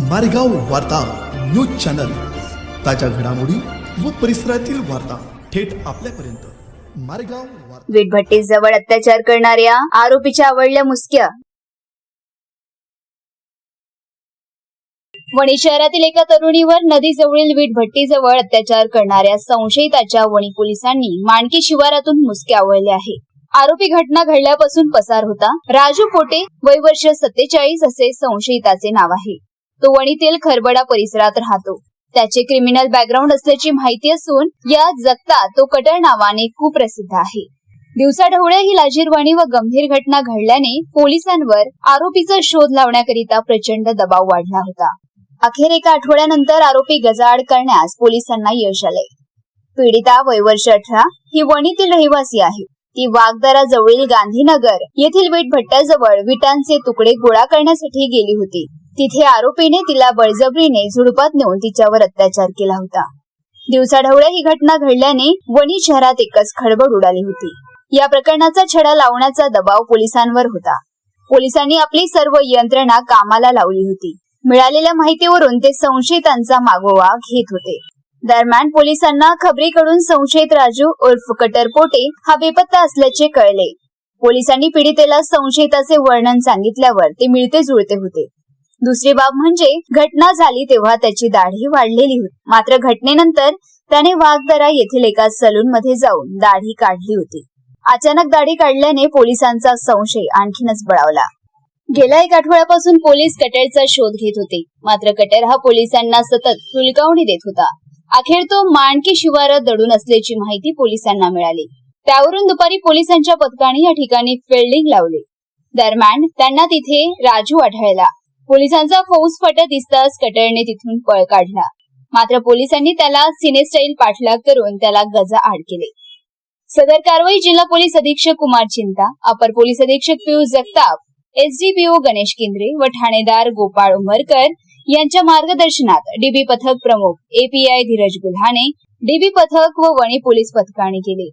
मारेगाव वार्ता news channel. ताज्या घडामोडी व परिसरातील वार्ता थेट आपल्यापर्यंत. मारेगाव वीटभट्टी जवळ अत्याचार करणाऱ्या आरोपीच्या आवडल्या मुसक्या. वणी शहरातील एका तरुणीवर नदीजवळील वीटभट्टीजवळ अत्याचार करणाऱ्या संशयिताच्या वणी पोलिसांनी माणकी शिवारातून मुसके आवळले आहे. आरोपी घटना घडल्यापासून पसार होता. राजू पोटे वय वर्ष सत्तेचाळीस असे संशयिताचे नाव आहे. तो वणीतील खरबडा परिसरात राहतो. त्याचे क्रिमिनल बॅकग्राऊंड असल्याची माहिती असून या जगता तो कटर नावाने कुप्रसिद्ध आहे. दिवसाढवळे ही लाजीरवाणी व गंभीर घटना घडल्याने पोलिसांवर आरोपीचा शोध लावण्याकरिता प्रचंड दबाव वाढला होता. अखेर एका आठवड्यानंतर आरोपी गजाआड करण्यास पोलिसांना यश आले. पीडिता वय वर्ष अठरा ही वणीतील रहिवासी आहे. ती वाघदरा जवळील गांधीनगर येथील वीटभट्ट्याजवळ विटांचे तुकडे गोळा करण्यासाठी गेली होती. तिथे आरोपीने तिला बळजबरीने झुडपात नेऊन तिच्यावर अत्याचार केला होता. दिवसाढवळ्या ही घटना घडल्याने वणी शहरात एकच खळबळ उडाली होती. या प्रकरणाचा छडा लावण्याचा दबाव पोलिसांवर होता. पोलिसांनी आपली सर्व यंत्रणा कामाला लावली होती. मिळालेल्या माहितीवरून ते संशयितांचा मागोवा घेत होते. दरम्यान पोलिसांना खबरीकडून संशयित राजू उर्फ कटरपोटे हा बेपत्ता असल्याचे कळले. पोलिसांनी पीडितेला संशयिताचे वर्णन सांगितल्यावर ते मिळते जुळते होते. दुसरी बाब म्हणजे घटना झाली तेव्हा त्याची दाढी वाढलेली होती. मात्र घटनेनंतर त्याने वाघदरा येथील एका सलून मध्ये जाऊन दाढी काढली होती. अचानक दाढी काढल्याने पोलिसांचा संशय आणखीनच बळावला. गेल्या एक आठवड्यापासून पोलीस कटरचा शोध घेत होते. मात्र कटर हा पोलिसांना सतत हुलकावणी देत होता. अखेर तो माणकी शिवारात दडून असल्याची माहिती पोलिसांना मिळाली. त्यावरून दुपारी पोलिसांच्या पथकाने या ठिकाणी फिल्डिंग लावली. दरम्यान त्यांना तिथे राजू आढळला. पोलिसांचा फौज फटत दिसताच कटरने तिथून पळ काढला. मात्र पोलिसांनी त्याला सिनेस्टाईल पाठलाग करून त्याला गजा आड केले. सदर कारवाई जिल्हा पोलीस अधीक्षक कुमार चिंता अपर पोलीस अधीक्षक पियुष जगताप एसडीपीओ गणेश केंद्रे व ठाणेदार गोपाळ उमरकर यांच्या मार्गदर्शनात डीबी पथक प्रमुख एपीआय धीरज गुल्हाने डीबी पथक व वणी पोलीस पथकाने केले.